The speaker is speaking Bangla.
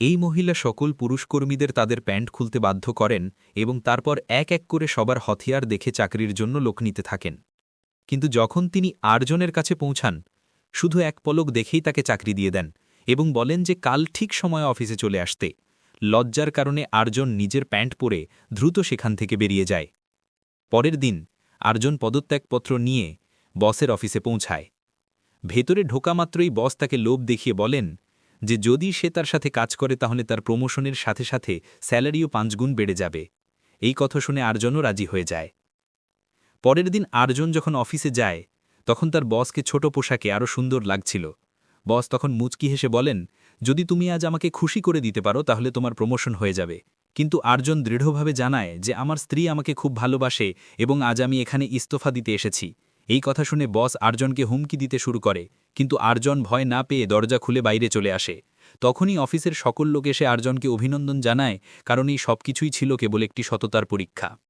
এই মহিলা সকল পুরুষকর্মীদের তাদের প্যান্ট খুলতে বাধ্য করেন এবং তারপর এক এক করে সবার হথিয়ার দেখে চাকরির জন্য লোক নিতে থাকেন। কিন্তু যখন তিনি আরজনের কাছে পৌঁছান, শুধু এক পলক দেখেই তাকে চাকরি দিয়ে দেন এবং বলেন যে কাল ঠিক সময়ে অফিসে চলে আসতে, লজ্জার কারণে আরজন নিজের প্যান্ট পরে দ্রুত সেখান থেকে বেরিয়ে যায়। পরের দিন আরজন পদত্যাগপত্র নিয়ে বসের অফিসে পৌঁছায়। ভেতরে ঢোকামাত্রই বস তাকে লোভ দেখিয়ে বলেন যে যদি সে তার সাথে কাজ করে, তাহলে তার প্রমোশনের সাথে সাথে স্যালারিও পাঁচগুণ বেড়ে যাবে। এই কথা শুনে আরজনও রাজি হয়ে যায়। পরের দিন আরজন যখন অফিসে যায়, তখন তার বসকে ছোট পোশাকে আরও সুন্দর লাগছিল। বস তখন মুচকি হেসে বলেন, যদি তুমি আজ আমাকে খুশি করে দিতে পারো, তাহলে তোমার প্রমোশন হয়ে যাবে। কিন্তু আরজন দৃঢ়ভাবে জানায় যে আমার স্ত্রী আমাকে খুব ভালোবাসে এবং আজ আমি এখানে ইস্তফা দিতে এসেছি। এই কথা শুনে বস আর্জনকে হুমকি দিতে শুরু করে। কিন্তু আরজন ভয় না পেয়ে দরজা খুলে বাইরে চলে আসে। তখনই অফিসের সকল লোক এসে আরজনকে অভিনন্দন জানায়, কারণ এই সবকিছুই ছিল কেবল একটি সততার পরীক্ষা।